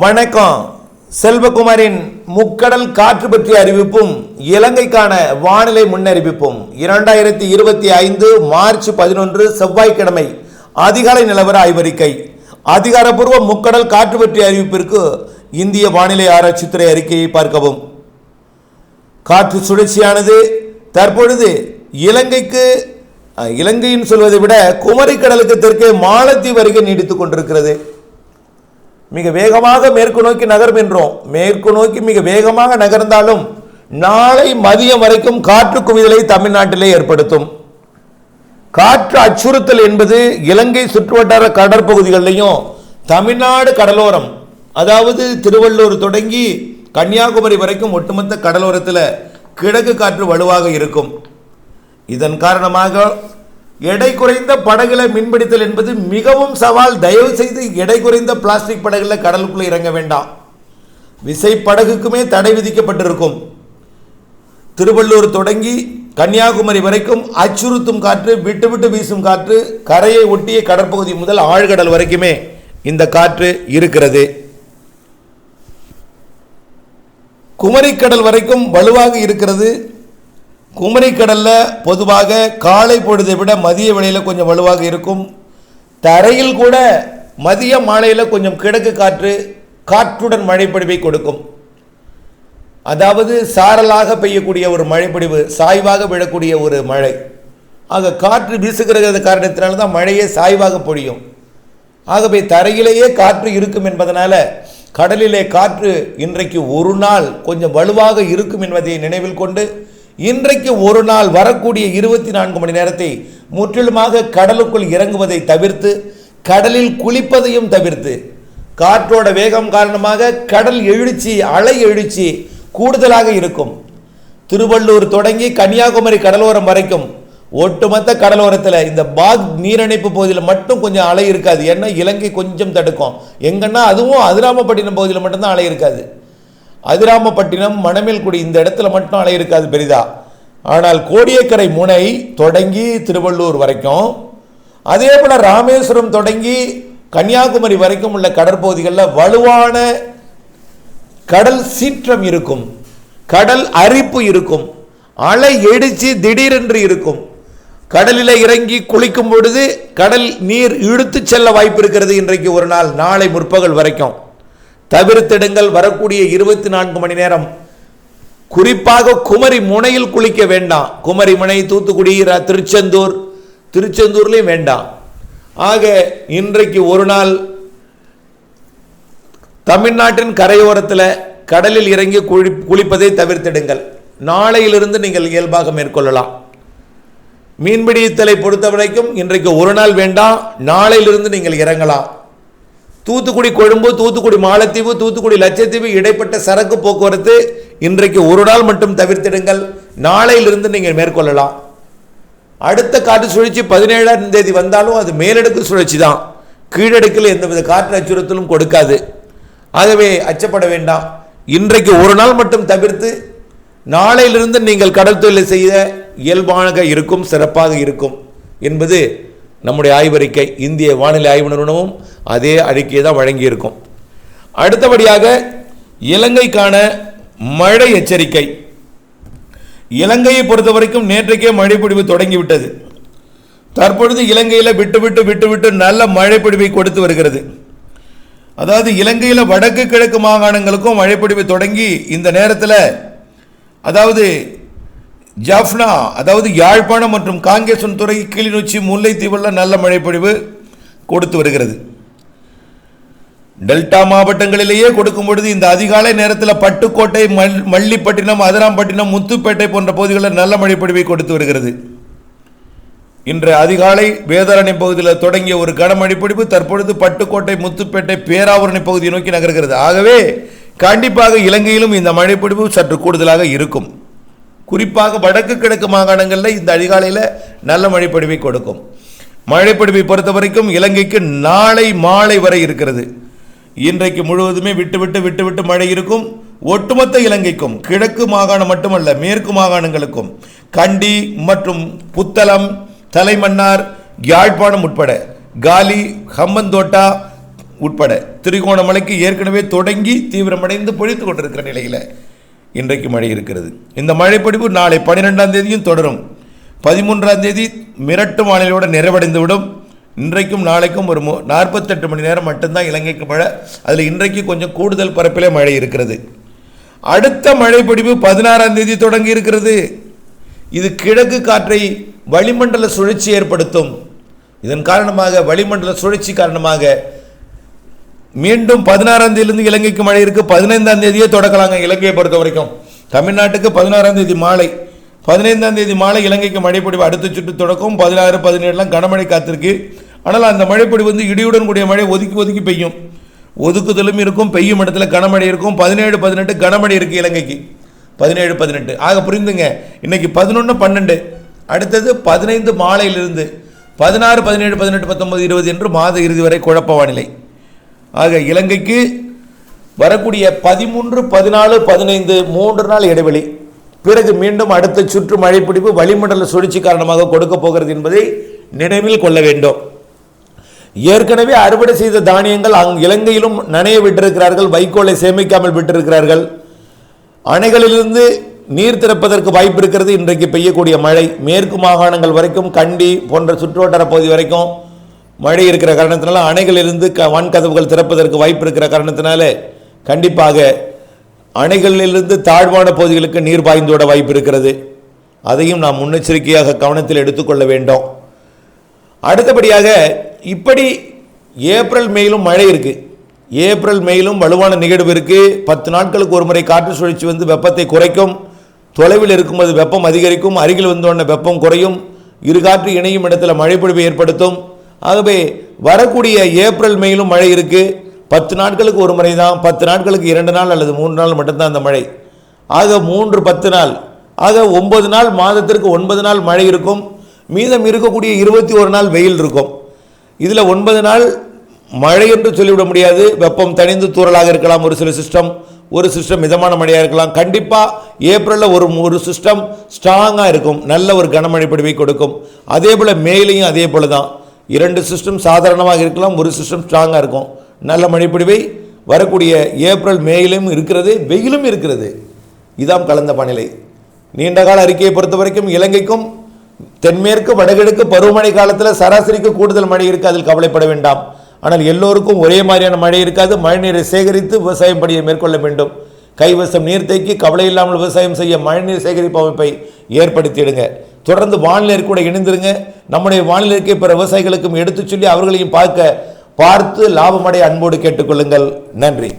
வணக்கம். செல்வகுமாரின் முக்கடல் காற்று பற்றிய அறிவிப்பும் இலங்கைக்கான வானிலை முன்னறிவிப்பும். இரண்டாயிரத்தி இருபத்தி ஐந்து மார்ச் பதினொன்று செவ்வாய்க்கிழமை அதிகாலை நிலவர ஆய்வறிக்கை. அதிகாரப்பூர்வ முக்கடல் காற்று பற்றிய அறிவிப்பிற்கு இந்திய வானிலை ஆராய்ச்சித்துறை அறிக்கையை பார்க்கவும். காற்று சுழற்சியானது தற்பொழுது இலங்கைக்கு இலங்கையின் சொல்வதை விட குமரிக்கடலுக்கு தெற்கே மாலத்தீவு அருகே நீடித்துக் கொண்டிருக்கிறது. மிக வேகமாக மேற்கு நோக்கி நகர்கின்றோம். மேற்கு நோக்கி மிக வேகமாக நகர்ந்தாலும் நாளை மதியம் வரைக்கும் காற்று குவிதலை தமிழ்நாட்டிலே ஏற்படுத்தும். காற்று அச்சுறுத்தல் என்பது இலங்கை சுற்றுவட்டார கடற்பகுதிகளிலையும் தமிழ்நாடு கடலோரம் அதாவது திருவள்ளூர் தொடங்கி கன்னியாகுமரி வரைக்கும் ஒட்டுமொத்த கடலோரத்தில் கிழக்கு காற்று வலுவாக இருக்கும். இதன் காரணமாக எடை குறைந்த படகுல மீன்பிடித்தல் என்பது மிகவும் சவால். தயவு செய்து எடை குறைந்த பிளாஸ்டிக் படகுல கடலுக்குள்ளே இறங்க வேண்டாம். விசை படகுக்குமே தடை விதிக்கப்பட்டிருக்கும். திருவள்ளூர் தொடங்கி கன்னியாகுமரி வரைக்கும் அச்சுறுத்தும் காற்று விட்டு விட்டு வீசும் காற்று கரையை ஒட்டிய கடற்பகுதி முதல் ஆழ்கடல் வரைக்குமே இந்த காற்று இருக்கிறது. குமரிக்கடல் வரைக்கும் வலுவாக இருக்கிறது. குமரிக்கடல்ல பொதுவாக காலை பொழுதை விட மதிய வேளையில் கொஞ்சம் வலுவாக இருக்கும். தரையில் கூட மதிய மாலையில் கொஞ்சம் கிழக்கு காற்று காற்றுடன் மழைப்பொழிவை கொடுக்கும். அதாவது சாரலாக பெய்யக்கூடிய ஒரு மழைப்பொழிவு சாய்வாக விழக்கூடிய ஒரு மழை. ஆக காற்று வீசுகிறது காரணத்தினால தான் மழையே சாய்வாக பொழியும். ஆகவே தரையிலேயே காற்று இருக்கும் என்பதனால் கடலிலே காற்று இன்றைக்கு ஒரு நாள் கொஞ்சம் வலுவாக இருக்கும் என்பதை நினைவில் கொண்டு இன்றைக்கு ஒரு நாள் வரக்கூடிய இருபத்தி நான்கு மணி நேரத்தை முற்றிலுமாக கடலுக்குள் இறங்குவதை தவிர்த்து கடலில் குளிப்பதையும் தவிர்த்து காற்றோட வேகம் காரணமாக கடல் எழுச்சி அலை எழுச்சி கூடுதலாக இருக்கும். திருவள்ளூர் தொடங்கி கன்னியாகுமரி கடலோரம் வரைக்கும் ஒட்டுமொத்த கடலோரத்தில் இந்த பாக் நீரிணைப்பு பகுதியில் மட்டும் கொஞ்சம் அலை இருக்காது. ஏன்னா இலங்கை கொஞ்சம் தடுக்கும். எங்கன்னா அதுவும் அதிராமப்பட்டினம் பகுதியில் மட்டும்தான் அலை இருக்காது. அதிராமப்பட்டினம் மணமேல்குடி இந்த இடத்துல மட்டும் அலை இருக்காது பெரிதா. ஆனால் கோடியக்கரை முனை தொடங்கி திருவள்ளூர் வரைக்கும் அதே போல் ராமேஸ்வரம் தொடங்கி கன்னியாகுமரி வரைக்கும் உள்ள கடற்பகுதிகளில் வலுவான கடல் சீற்றம் இருக்கும் கடல் அரிப்பு இருக்கும் அலை எடிச்சு திடீரென்று இருக்கும். கடலில் இறங்கி குளிக்கும் பொழுது கடல் நீர் இழுத்துச் செல்ல வாய்ப்பு இருக்கிறது இன்றைக்கு ஒரு நாள் நாளை முற்பகல் வரைக்கும். தவிர்த்திடுங்கள். வரக்கூடிய இருபத்தி நான்கு மணி நேரம். குறிப்பாக குமரி முனையில் குளிக்க வேண்டாம். குமரி முனை தூத்துக்குடி திருச்செந்தூர். திருச்செந்தூர்லேயும் வேண்டாம். ஆக இன்றைக்கு ஒரு நாள் தமிழ்நாட்டின் கரையோரத்தில் கடலில் இறங்கி குளி குளிப்பதை தவிர்த்திடுங்கள். நாளையிலிருந்து நீங்கள் இயல்பாக மேற்கொள்ளலாம். மீன்பிடித்தலை பொறுத்த வரைக்கும் இன்றைக்கு ஒரு நாள் வேண்டாம். நாளையிலிருந்து நீங்கள் இறங்கலாம். தூத்துக்குடி கொழும்பு தூத்துக்குடி மாலத்தீவு தூத்துக்குடி லட்சத்தீவு இடைப்பட்ட சரக்கு போக்குவரத்து இன்றைக்கு ஒரு நாள் மட்டும் தவிர்த்திடுங்கள். நாளையிலிருந்து நீங்கள் மேற்கொள்ளலாம். அடுத்த காற்று சுழற்சி பதினேழாம் தேதி வந்தாலும் அது மேலடுக்கு சுழற்சி தான். கீழடுக்கில் எந்தவித காற்று அச்சுறுத்தலும் கொடுக்காது. ஆகவே அச்சப்பட வேண்டாம். இன்றைக்கு ஒரு நாள் மட்டும் தவிர்த்து நாளையிலிருந்து நீங்கள் கடல் தொழிலை செய்ய இயல்பாக இருக்கும் சிறப்பாக இருக்கும் என்பது நம்முடைய ஆய்வறிக்கை இந்திய வானிலை ஆய்வு நிறுவனமும் அதே அறிக்கையை தான் வழங்கியிருக்கும். அடுத்தபடியாக இலங்கைக்கான மழை எச்சரிக்கை. இலங்கையை பொறுத்த வரைக்கும் நேற்றைக்கே மழைப்பிடிவு தொடங்கிவிட்டது. தற்பொழுது இலங்கையில் விட்டு விட்டு விட்டு விட்டு நல்ல மழைப்பிடிவை கொடுத்து வருகிறது. அதாவது இலங்கையில் வடக்கு கிழக்கு மாகாணங்களுக்கும் மழைப்பிடிவு தொடங்கி இந்த நேரத்தில் அதாவது ஜாஃப்னா அதாவது யாழ்ப்பாணம் மற்றும் காங்கேசன் துறை கிளிநொச்சி முல்லைத்தீவுல நல்ல மழைப்பொழிவு கொடுத்து வருகிறது. டெல்டா மாவட்டங்களிலேயே கொடுக்கும் பொழுது இந்த அதிகாலை நேரத்தில் பட்டுக்கோட்டை மல் மல்லிப்பட்டினம் அதிராம்பட்டினம் முத்துப்பேட்டை போன்ற பகுதிகளில் நல்ல மழைப்பொழிவை கொடுத்து வருகிறது. இன்று அதிகாலை வேதாரணை பகுதியில் தொடங்கிய ஒரு கனமழைப்பொழிவு தற்பொழுது பட்டுக்கோட்டை முத்துப்பேட்டை பேராவரணி பகுதியை நோக்கி நகர்கிறது. ஆகவே கண்டிப்பாக இலங்கையிலும் இந்த மழைப்பொழிவு சற்று கூடுதலாக இருக்கும். குறிப்பாக வடக்கு கிழக்கு மாகாணங்களில் இந்த அதிகாலையில் நல்ல மழைப்பொழிவை கொடுக்கும். மழைப்பொழிவை பொறுத்த வரைக்கும் இலங்கைக்கு நாளை மாலை வரை இருக்கிறது. இன்றைக்கு முழுவதுமே விட்டு விட்டு விட்டு விட்டு மழை இருக்கும். ஒட்டுமொத்த இலங்கைக்கும் கிழக்கு மாகாணம் மட்டுமல்ல மேற்கு மாகாணங்களுக்கும் கண்டி மற்றும் புத்தளம் தலைமன்னார் யாழ்ப்பாணம் உட்பட காலி ஹம்மந்தோட்டா உட்பட திரிகோணமலைக்கு ஏற்கனவே தொடங்கி தீவிரமடைந்து பொழித்து கொண்டிருக்கிற நிலையில் இன்றைக்கு மழை இருக்கிறது. இந்த மழைப்படிப்பு நாளை பன்னிரெண்டாம் தேதியும் தொடரும். பதிமூன்றாம் தேதி மிரட்டு வானிலையோடு நிறைவடைந்துவிடும். இன்றைக்கும் நாளைக்கும் ஒரு மு- நாற்பத்தெட்டு மணி நேரம் மட்டும்தான் இலங்கைக்கு மழை. அதில் இன்றைக்கு கொஞ்சம் கூடுதல் பரப்பிலே மழை இருக்கிறது. அடுத்த மழைப்பொழிவு பதினாறாம் தேதி தொடங்கி இருக்கிறது. இது கிழக்கு காற்றை வளிமண்டல சுழற்சி ஏற்படுத்தும். இதன் காரணமாக வளிமண்டல சுழற்சி காரணமாக மீண்டும் பதினாறாம் தேதியிலிருந்து இலங்கைக்கு மழை இருக்கு. பதினைந்தாம் தேதியே தொடக்கலாங்க இலங்கையை பொறுத்த வரைக்கும் தமிழ்நாட்டுக்கு பதினாறாம் தேதி மாலை. பதினைந்தாம் தேதி மாலை இலங்கைக்கு மழைப்பொழிவு அடுத்த சுற்று தொடக்கம். பதினாறு பதினேழுலாம் கனமழை காத்திருக்கு. ஆனால் அந்த மழைப்பொழிவு வந்து இடியுடன் கூடிய மழை ஒதுக்கி ஒதுக்கி பெய்யும். ஒதுக்குதலும் இருக்கும் பெய்யும் இடத்துல கனமழை இருக்கும். பதினேழு பதினெட்டு கனமழை இருக்கு இலங்கைக்கு. பதினேழு பதினெட்டு. ஆக புரிந்துங்க. இன்னைக்கு பதினொன்று பன்னெண்டு. அடுத்தது பதினைந்து மாலையிலிருந்து பதினாறு பதினேழு பதினெட்டு பத்தொன்பது இருபது என்று மாத இறுதி வரை குழப்ப வானிலை. ஆக இலங்கைக்கு வரக்கூடிய பதிமூன்று பதினாலு பதினைந்து மூன்று நாள் இடைவெளி. பிறகு மீண்டும் அடுத்த சுற்று மழைப்பிடிப்பு வளிமண்டல சுழற்சி காரணமாக கொடுக்க போகிறது என்பதை நினைவில் கொள்ள வேண்டும். ஏற்கனவே அறுவடை செய்த தானியங்கள் அங் இலங்கையிலும் நனைய விட்டிருக்கிறார்கள் வைக்கோலை சேமிக்காமல் விட்டிருக்கிறார்கள். அணைகளிலிருந்து நீர் திறப்பதற்கு வாய்ப்பு இருக்கிறது. இன்றைக்கு பெய்யக்கூடிய மழை மேற்கு மாகாணங்கள் வரைக்கும் கண்டி போன்ற சுற்றுவட்டார பகுதி வரைக்கும் மழை இருக்கிற காரணத்தினால அணைகளிலிருந்து க வான்கதவுகள் திறப்பதற்கு வாய்ப்பு இருக்கிற காரணத்தினால கண்டிப்பாக அணைகளிலிருந்து தாழ்வான பகுதிகளுக்கு நீர் பாய்ந்தோட வாய்ப்பு இருக்கிறது. அதையும் நாம் முன்னெச்சரிக்கையாக கவனத்தில் எடுத்துக்கொள்ள வேண்டும். அடுத்தபடியாக இப்படி ஏப்ரல் மேலும் மழை இருக்குது ஏப்ரல் மேலும் வலுவான நிகழ்வு இருக்குது பத்து நாட்களுக்கு ஒரு முறை காற்று சுழற்சி வந்து வெப்பத்தை குறைக்கும். தொலைவில் இருக்கும்போது வெப்பம் அதிகரிக்கும். அருகில் வந்தோடனே வெப்பம் குறையும். இரு காற்று இணையும் இடத்துல மழைப்பொழிவை ஏற்படுத்தும். ஆகவே வரக்கூடிய ஏப்ரல் மேலும் மழை இருக்குது பத்து நாட்களுக்கு ஒரு முறை தான். பத்து நாட்களுக்கு இரண்டு நாள் அல்லது மூன்று நாள் மட்டும்தான் அந்த மழை. ஆக மூன்று பத்து நாள். ஆக ஒன்பது நாள் மாதத்திற்கு ஒன்பது நாள் மழை இருக்கும். மீதம் இருக்கக்கூடிய இருபத்தி ஒரு நாள் வெயில் இருக்கும். இதில் ஒன்பது நாள் மழை என்று சொல்லிவிட முடியாது. வெப்பம் தணிந்து தூறலாக இருக்கலாம். ஒரு சில சிஸ்டம் ஒரு சிஸ்டம் மிதமான மழையாக இருக்கலாம். கண்டிப்பாக ஏப்ரலில் ஒரு ஒரு சிஸ்டம் ஸ்ட்ராங்காக இருக்கும். நல்ல ஒரு கனமழை பொடிவை கொடுக்கும். அதே போல் மேலேயும் அதே போல் தான் இரண்டு சிஸ்டம் சாதாரணமாக இருக்கலாம் ஒரு சிஸ்டம் ஸ்ட்ராங்காக இருக்கும். நல்ல மழைப்பொழிவை வரக்கூடிய ஏப்ரல் மேயிலும் இருக்கிறது வெயிலும் இருக்கிறது. இதாம் கலந்த வானிலை. நீண்ட கால அறிக்கையை பொறுத்த வரைக்கும் இலங்கைக்கும் தென்மேற்கு வடகிழக்கு பருவமழை காலத்தில் சராசரிக்கு கூடுதல் மழை இருக்கு அதில் கவலைப்பட வேண்டாம். ஆனால் எல்லோருக்கும் ஒரே மாதிரியான மழை இருக்காது. மழைநீரை சேகரித்து விவசாயம் பணியை மேற்கொள்ள வேண்டும். கைவசம் நீர் தேக்கி கவலை இல்லாமல் விவசாயம் செய்ய மழைநீர் சேகரிப்பு அமைப்பை ஏற்படுத்திடுங்க. தொடர்ந்து வானிலை கூட இணைந்திருங்க. நம்முடைய வானிலை பிற விவசாயிகளுக்கும் எடுத்துச் சொல்லி அவர்களையும் பார்க்க பார்த்து லாபமடைய அன்போடு கேட்டுக்கொள்ளுங்கள். நன்றி.